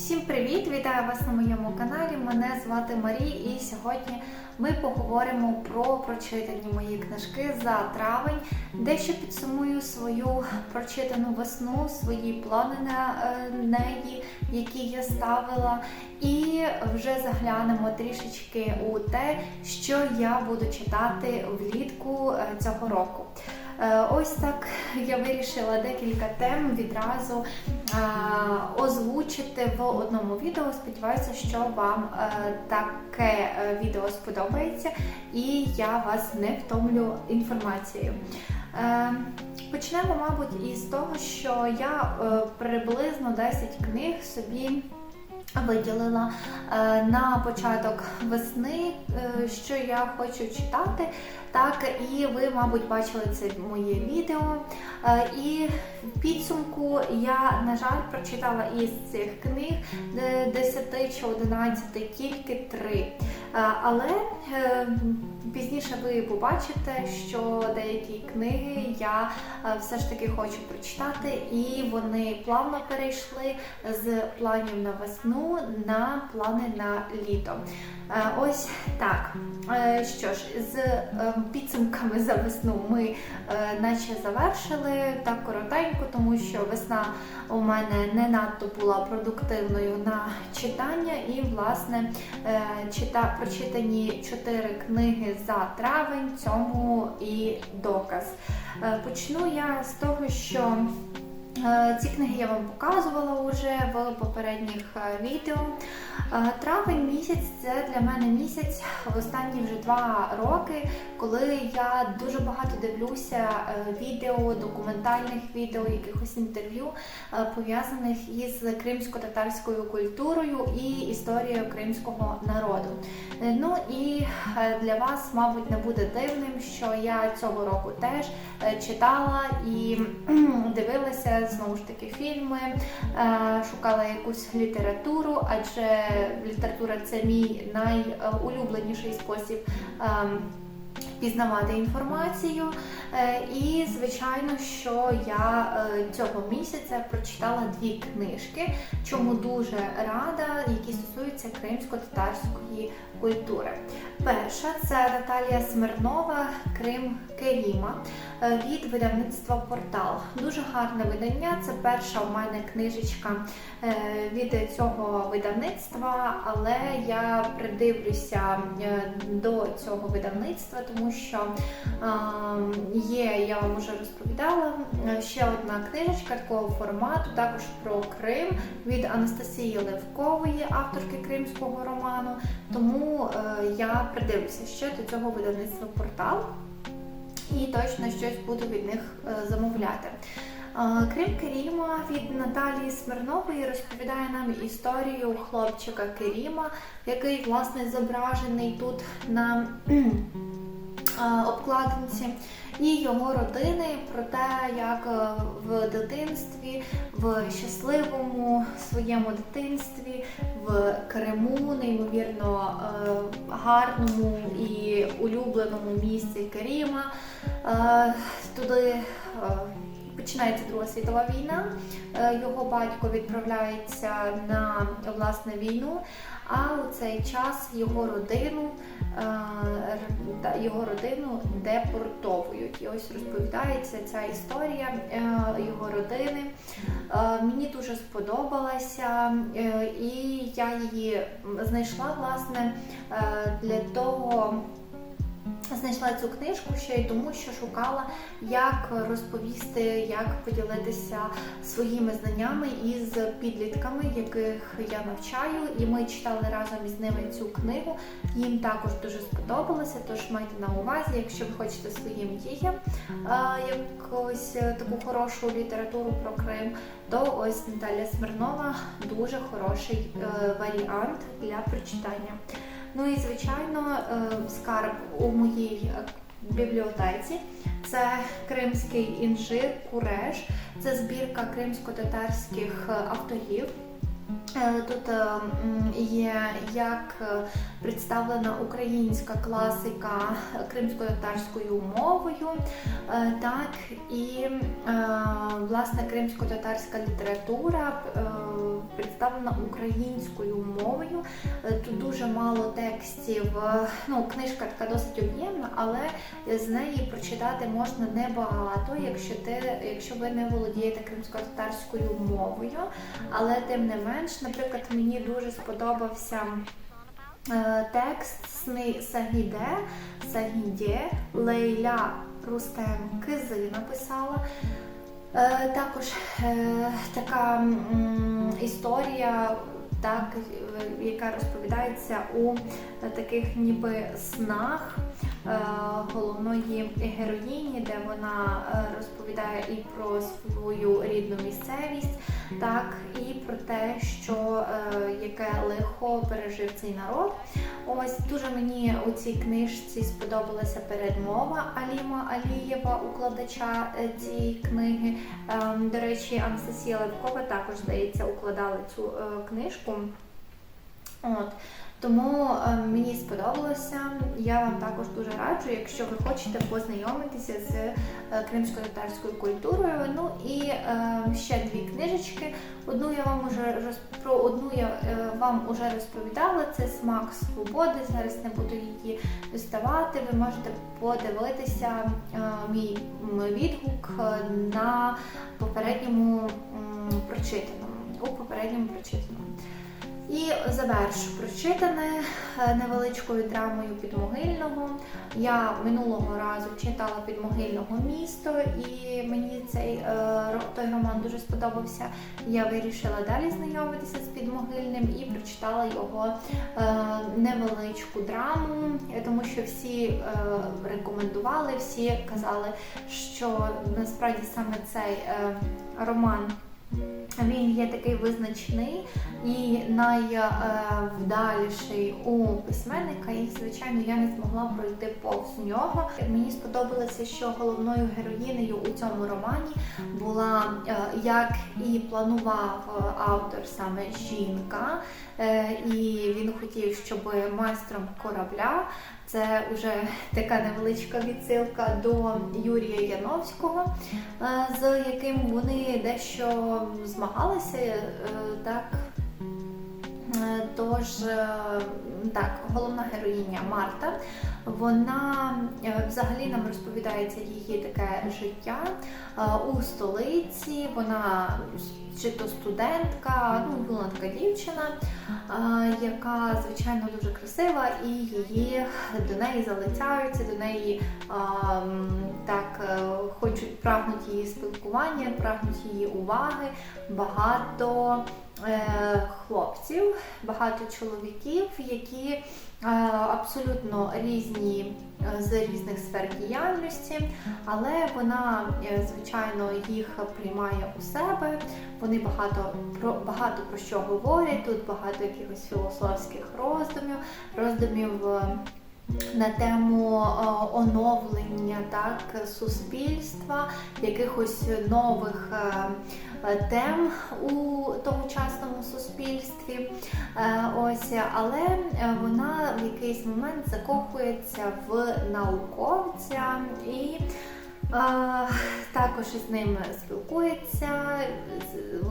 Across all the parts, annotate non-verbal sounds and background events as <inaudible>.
Всім привіт! Вітаю вас на моєму каналі. Мене звати Марі, і сьогодні ми поговоримо про прочитані мої книжки за травень, дещо підсумую свою прочитану весну, свої плани на е, неї, які я ставила, і вже заглянемо трішечки у те, що я буду читати влітку е, цього року. Е, Ось так я вирішила декілька тем відразу е, озвучити в одному відео. Сподіваюся, що вам е, таке відео сподобається і я вас не втомлю інформацією. Почнемо, мабуть, із того, що я приблизно 10 книг собі виділила е, на початок весни, е, що я хочу читати. Так, і ви, мабуть, бачили це моє відео. Е, І в підсумку я, на жаль, прочитала із цих книг 10 чи 11 тільки 3. Е, Але пізніше ви побачите, що деякі книги я все ж таки хочу прочитати, і вони плавно перейшли з планів на весну на плани на літо. Е, Ось так. Е, Що ж, з е, підсумками за весну ми наче завершили так коротенько, тому що весна у мене не надто була продуктивною на читання, і власне чита, прочитані чотири книги за травень цьому і доказ. Почну я з того, що ці книги я вам показувала вже в попередніх е, відео. Е, Травень місяць це для мене місяць в останні вже два роки, коли я дуже багато дивлюся е, відео, документальних відео, якихось інтерв'ю е, пов'язаних із кримсько-татарською культурою і історією кримського народу. Е, Ну і е, для вас, мабуть, не буде дивним, що я цього року теж е, читала і дивилася знову ж таки фільми, е, шукала якусь літературу, адже література це мій найулюбленіший спосіб. ем, Пізнавати інформацію, Е, і звичайно, що я е, цього місяця прочитала дві книжки, чому дуже рада, які стосуються кримсько-татарської культури. Перша це Наталія Смирнова Крим Керіма е, від видавництва Портал. Дуже гарне видання. Це перша у мене книжечка е, від цього видавництва, але я придивлюся е, до цього видавництва, тому що є, я вам вже розповідала, е, ще одна книжечка такого формату, також про Крим від Анастасії Левкової, авторки кримського роману. Тому е, я придивлюся ще до цього видавництва портал і точно щось буду від них е, замовляти. Крім Керіма від Наталії Смирнової розповідає нам історію хлопчика Керіма, який власне зображений тут на е, обкладинці, і його родини про те, як е, в дитинстві, в щасливому своєму дитинстві, в Криму, неймовірно е, гарному і улюбленому місці Керіма. Е, Туди починається Друга світова війна. Його батько відправляється на власне війну, а у цей час його родину його родину депортовують. І ось розповідається ця історія е, його родини. Е, Мені дуже сподобалася, е, і я її знайшла власне е, для того. Знайшла цю книжку ще й тому, що шукала, як розповісти, як поділитися своїми знаннями із підлітками, яких я навчаю, і ми читали разом із ними цю книгу. Їм також дуже сподобалося. Тож майте на увазі, якщо ви хочете своїм дітям а, якусь таку хорошу літературу про Крим, то ось Наталя Смирнова дуже хороший е, варіант для прочитання. Ну і звичайно, е, скарб у моїй бібліотеці це кримський інжир Куреш, це збірка кримсько-татарських е, авторів. Е, Тут є як представлена українська класика кримсько-татарською мовою, е, так і е, власне кримсько-татарська література, е, представлена українською мовою. Тут дуже мало текстів. Ну, книжка така досить об'ємна, але з неї прочитати можна небагато, якщо ти, якщо ви не володієте кримсько-татарською мовою. Але тим не менш, наприклад, мені дуже сподобався. Е, Текст Сни Сагіде, Сагіде, Лейля Рустем Кизи написала. Е, також е, така історія, так, яка розповідається у таких ніби снах головної героїні, де вона е, розповідає і про свою рідну місцевість, так, і про те, що е, яке лихо пережив цей народ. Ось дуже мені у цій книжці сподобалася передмова Аліма Алієва, укладача е, цієї книги. Ем, До речі, Анастасія Левкова також, здається, укладала цю е, книжку. От. Тому е, мені сподобалося. Я вам також дуже раджу, якщо ви хочете познайомитися з е, кримсько-татарською культурою. Ну і е, ще дві книжечки. Одну я вам уже роз... про одну я вам уже розповідала. Це смак свободи. Зараз не буду її доставати. Ви можете подивитися мій відгук на попередньому прочитаному. У попередньому прочитаному. І завершу прочитане е, невеличкою драмою підмогильного. Я минулого разу читала підмогильного місто, і мені цей е, той роман дуже сподобався. Я вирішила далі знайомитися з підмогильним і прочитала його е, невеличку драму, тому що всі рекомендували, всі казали, що насправді саме цей роман. Він є такий визначний і найвдаліший у письменника, і звичайно я не змогла пройти повз нього. Мені сподобалося, що головною героїнею у цьому романі була, е, як і планував автор саме жінка, Е, і він хотів, щоб майстром корабля. Це вже така невеличка відсилка до Юрія Яновського, е, з яким вони дещо змагалися. Е, Так. Е, Тож, е, так, головна героїня Марта, вона е, взагалі нам розповідається її таке життя у столиці. Вона чи то студентка, ну юна така дівчина, яка звичайно дуже красива, і її до неї залицяються, до неї так хочуть прагнуть її спілкування, прагнуть її уваги. Багато хлопців, багато чоловіків, які е, абсолютно різні е, з різних сфер діяльності, але вона, е, звичайно, їх приймає у себе. Вони багато про багато про що говорять. Тут багато якихось філософських роздумів, роздумів. На тему е, оновлення так суспільства, якихось нових е, е, тем у тогочасному суспільстві. Ось, але вона в якийсь момент закохується в науковця і е, також із ним спілкується,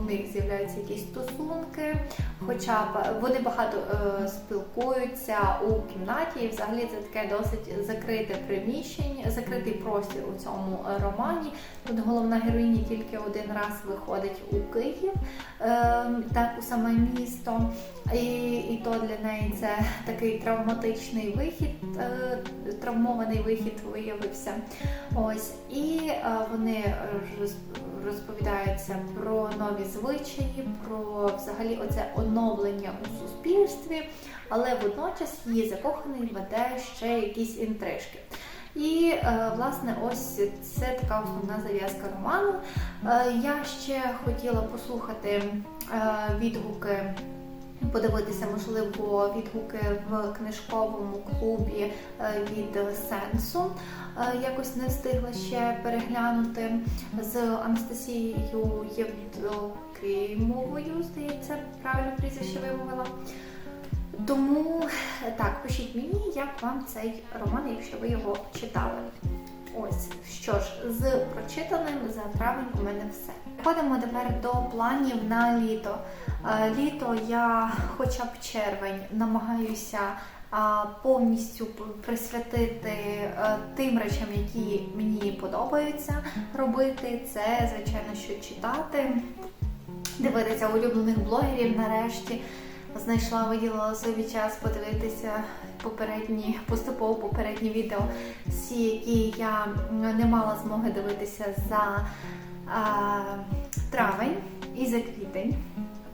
у них з'являються якісь стосунки, хоча вони багато е, спілкуються у кімнаті, і взагалі це таке досить закрите приміщення, закритий простір у цьому романі. Тут головна героїня тільки один раз виходить у Київ, е, так у саме місто. І, і то для неї це такий травматичний вихід, е, травмований вихід виявився. Ось і е, вони роз- розповідаються про нові звичаї, про взагалі оце оновлення у суспільстві, але водночас її закоханий веде ще якісь інтрижки. І е, власне ось це така основна зав'язка роману. Я ще хотіла послухати відгуки подивитися, можливо, відгуки в книжковому клубі е, від сенсу. Е, Якось не встигла ще переглянути з Анастасією Євдокимовою, здається, правильно прізвище вимовила. Тому е, так, пишіть мені, як вам цей роман, якщо ви його читали. Ось що ж, з прочитаним за травень у мене все. Переходимо тепер до планів на літо. Е, Літо я, хоча б червень, намагаюся повністю присвятити е, тим речам, які мені подобаються робити. Це, звичайно, що читати, дивитися улюблених блогерів нарешті. Знайшла, виділила собі час подивитися попередні, поступово попередні відео, всі, які я не мала змоги дивитися за а, травень і за квітень.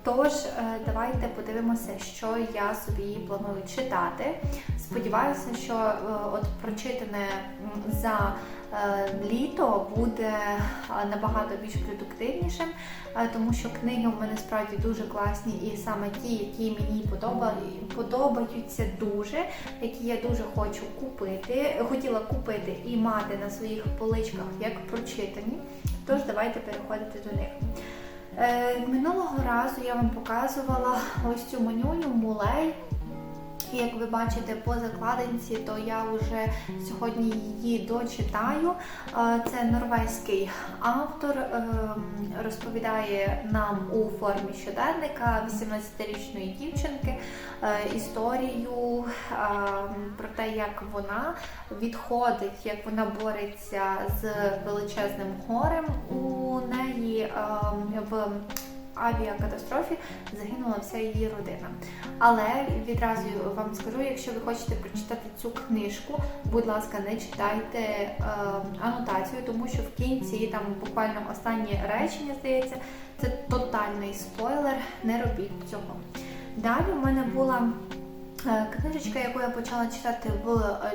Тож, е, давайте подивимося, що я собі планую читати. Сподіваюся, що е, от прочитане за літо буде е, набагато більш продуктивнішим, е, тому що книги у мене справді дуже класні, і саме ті, які мені подобають, подобаються дуже, які я дуже хочу купити, хотіла купити і мати на своїх поличках як прочитані. Тож давайте переходити до них. Е, минулого разу я вам показувала ось цю манюню мулей. Як ви бачите по закладинці, то я вже сьогодні її дочитаю. Е, Це норвезький автор, ем, розповідає нам у формі щоденника 18-річної дівчинки е, історію про те, як вона відходить, як вона бореться з величезним горем. У неї в авіакатастрофі загинула вся її родина. Але відразу вам скажу, якщо ви хочете прочитати цю книжку, будь ласка, не читайте е, анотацію, тому що в кінці там буквально останнє речення здається, це тотальний спойлер. Не робіть цього. Далі у мене була. е, Книжечка, яку я почала читати в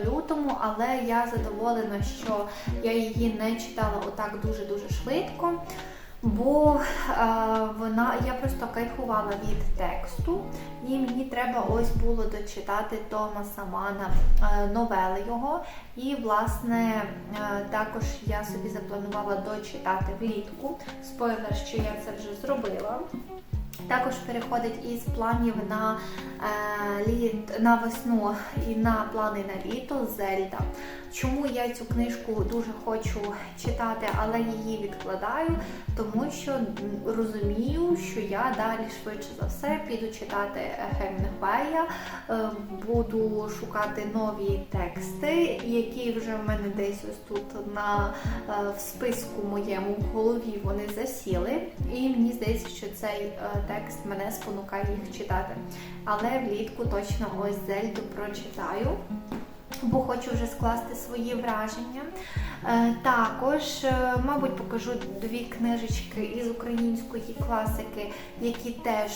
лютому, але я задоволена, що я її не читала отак дуже-дуже швидко. Бо е, вона я просто кайфувала від тексту, і мені треба ось було дочитати Томаса Мана е, новели його. І, власне, е, також я собі запланувала дочитати влітку. Спойлер, що я це вже зробила. Також переходить із планів на, е, літ, на весну і на плани на літо Зельда. Чому я цю книжку дуже хочу читати, але її відкладаю? Тому що розумію, що я далі швидше за все піду читати Хемінгвея, е, буду шукати нові тексти, які вже в мене десь ось тут на е, в списку моєму в голові вони засіли. І мені здається, що цей е, текст мене спонукає їх читати. Але влітку точно ось Зельду прочитаю. Бо хочу вже скласти свої враження. Е, також, е, мабуть, покажу дві книжечки із української класики, які теж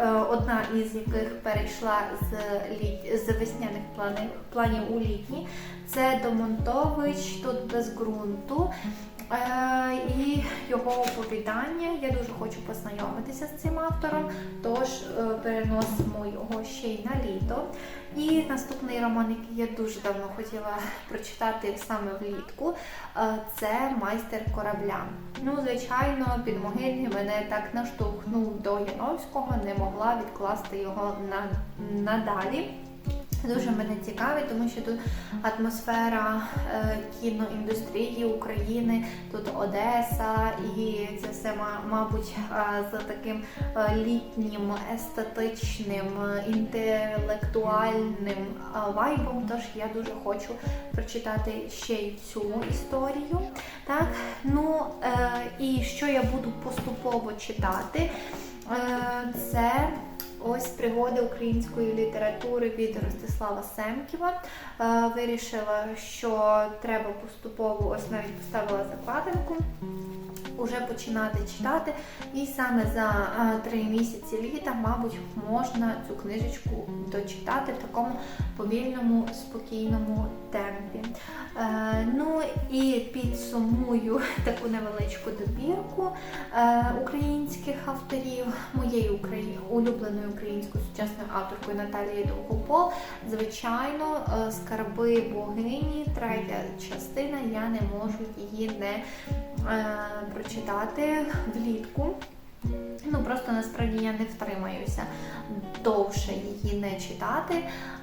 е, одна із яких перейшла з, літ... з весняних планів, планів у літні. Це Домонтович тут без ґрунту. Е, і його оповідання. Я дуже хочу познайомитися з цим автором, тож е, переносимо його ще й на літо. І наступний роман, який я дуже давно хотіла прочитати саме влітку, е, це майстер корабля. Ну, звичайно, підмогильний мене так наштовхнув до Яновського, не могла відкласти його на надалі. Дуже мене цікавить, тому що тут атмосфера е, кіноіндустрії України, тут Одеса, і це все, мабуть, е, з таким е, літнім, естетичним, е, інтелектуальним вайбом. Тож я дуже хочу прочитати ще й цю історію. Так, ну е, і що я буду поступово читати, е, це. Ось пригоди української літератури від Ростислава Семківа. Е, Вирішила, що треба поступово, ось навіть поставила закладинку, уже починати читати. І саме за три місяці літа, мабуть, можна цю книжечку дочитати в такому повільному, спокійному темпі. Е, Ну і підсумую <laughs> таку невеличку добірку е, українських авторів, моєю улюбленою українською сучасною авторкою Наталією Довгопол. Звичайно, е, скарби богині, третя частина, я не можу її не прочитати влітку. Ну просто насправді я не втримаюся довше її не читати.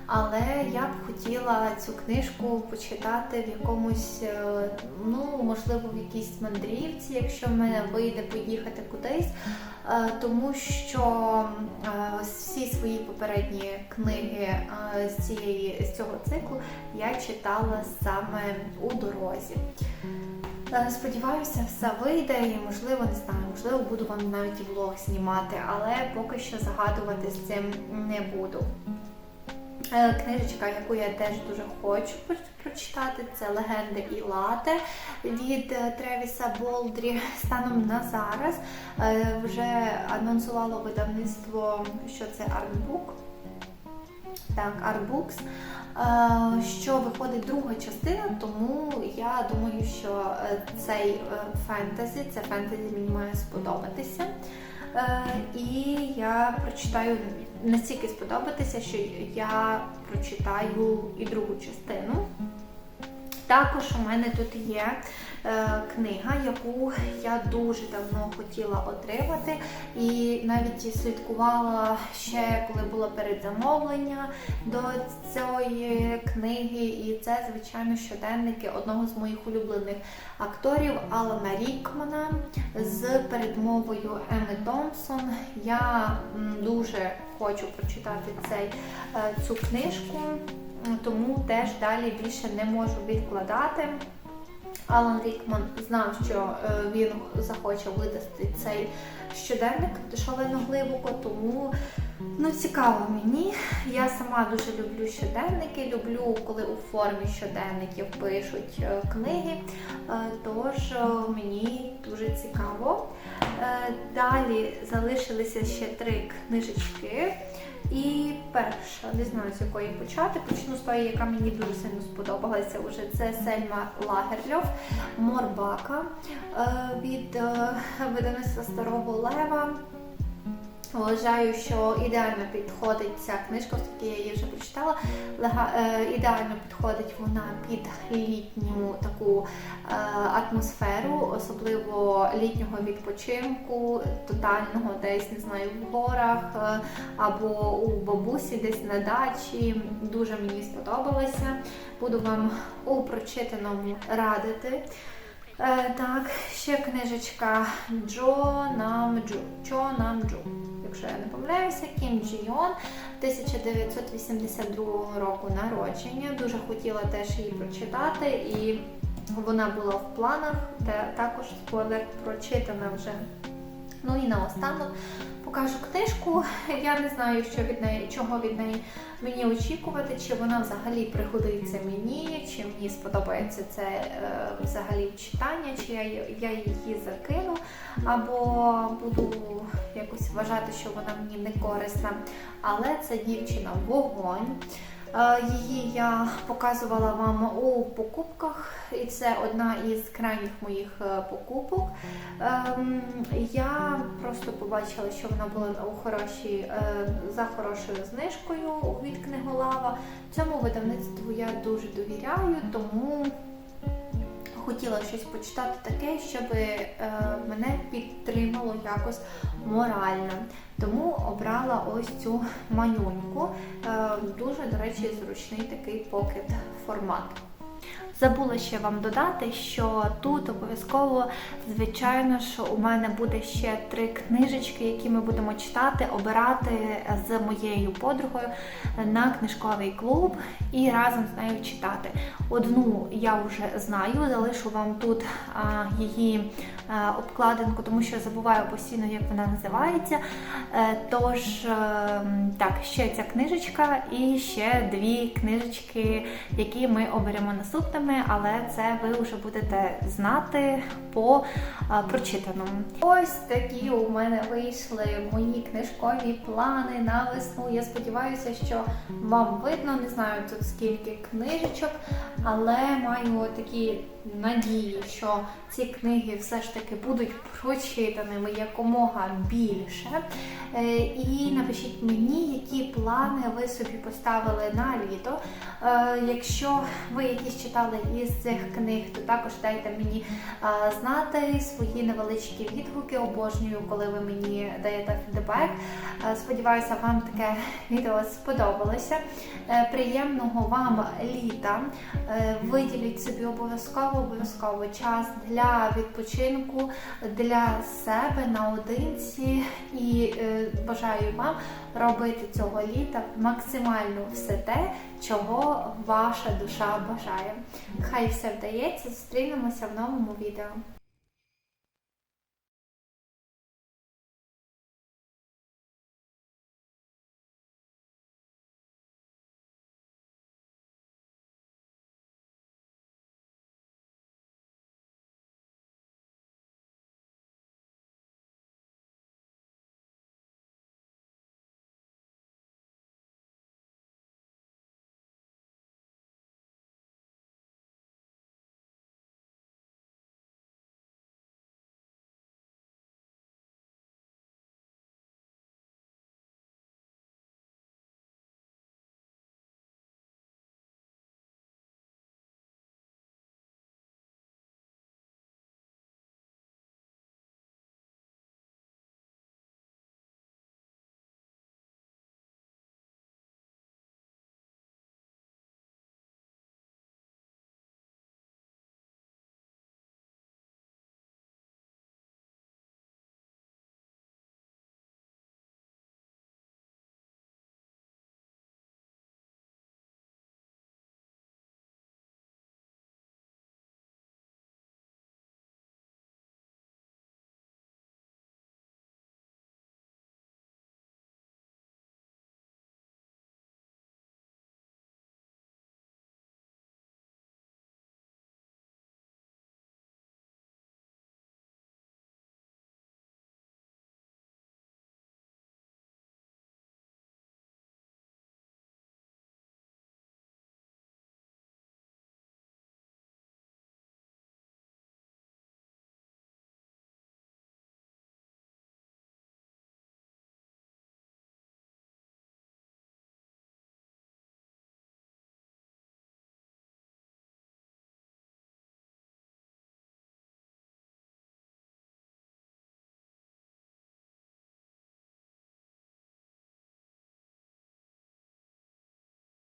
Але я б хотіла цю книжку почитати в якомусь, е, ну можливо, в якійсь мандрівці, якщо в мене вийде поїхати кудись. Е, Тому що е, всі свої попередні книги е, з цієї з цього циклу я читала саме у дорозі. Е, Сподіваюся, все вийде і можливо, не знаю, можливо, буду вам навіть і влог знімати, але поки що загадувати з цим не буду. Е, Книжечка, яку я теж дуже хочу прочитати, це Легенди і лате від е, Тревіса Болдрі. Станом на зараз вже анонсувало видавництво, що це Artbook. Так, е, що виходить друга частина, тому я думаю, що е, цей е, фентезі, це фентезі мені має сподобатися. Е, І я прочитаю настільки сподобатися, що я прочитаю і другу частину. Також у мене тут є е, книга, яку я дуже давно хотіла отримати, і навіть слідкувала ще, коли було передзамовлення до цієї книги. І це, звичайно, щоденники одного з моїх улюблених акторів Алана Рікмана з передмовою Еми Томпсон. Я дуже хочу прочитати цей, е, цю книжку тому теж далі більше не можу відкладати. Алан Рікман знав, що е, він захоче видасти цей щоденник шалено глибоко, тому ну, цікаво мені. Я сама дуже люблю щоденники, люблю, коли у формі щоденників пишуть е, книги. Е, Тож е, мені дуже цікаво. Далі залишилися ще три книжечки. І перша, не знаю з якої почати. Почну з тої, яка мені дуже сильно сподобалася вже. Це Сельма Лагерльов Морбака від видавництва Старого Лева. Вважаю, що ідеально підходить ця книжка, оскільки я її вже прочитала. Е, ідеально підходить вона під літню таку е, атмосферу, особливо літнього відпочинку, тотального десь не знаю в горах е, або у бабусі, десь на дачі. Дуже мені сподобалося. Буду вам у прочитаному радити. Так, ще книжечка Джо Намджу. Чо Намджу. Якщо я не помиляюся, Кім Джі Йон 1982 року народження. Дуже хотіла теж її прочитати, і вона була в планах, де також спойлер прочитана вже. Ну і наостанок покажу книжку. Я не знаю, що від неї, чого від неї мені очікувати, чи вона взагалі пригодиться мені, чи мені сподобається це е, взагалі читання, чи я, я її закину, або буду якось вважати, що вона мені не корисна. Але це дівчина вогонь. Е, Її я показувала вам у покупках, і це одна із крайніх моїх е, покупок. Ем, Я просто побачила, що вона була у хорошій, е, за хорошою знижкою від книголава. Цьому видавництву я дуже довіряю, тому хотіла щось почитати таке, щоб е, мене підтримало якось морально. Тому обрала ось цю манюньку. Е, Дуже, до речі, зручний такий покет формат. Забула ще вам додати, що тут обов'язково, звичайно, що у мене буде ще три книжечки, які ми будемо читати, обирати з моєю подругою на книжковий клуб і разом з нею читати. Одну я вже знаю, залишу вам тут її обкладинку, тому що забуваю постійно, як вона називається. Е, Тож, е, так, ще ця книжечка і ще дві книжечки, які ми оберемо наступними, але це ви вже будете знати по прочитаному. Ось такі у мене вийшли мої книжкові плани на весну. Я сподіваюся, що вам видно, не знаю тут скільки книжечок, але маю такі надію, що ці книги все ж таки будуть прочитаними якомога більше. Е, І напишіть мені, які плани ви собі поставили на літо. Е, Якщо ви якісь читали із цих книг, то також дайте мені е, знати свої невеличкі відгуки. Обожнюю, коли ви мені даєте фідбек. Сподіваюся, вам таке відео сподобалося. Приємного вам літа. Виділіть собі обов'язково обов'язково час для відпочинку, для себе наодинці і е, бажаю вам робити цього літа максимально все те, чого ваша душа бажає. Хай все вдається. Зустрінемося в новому відео.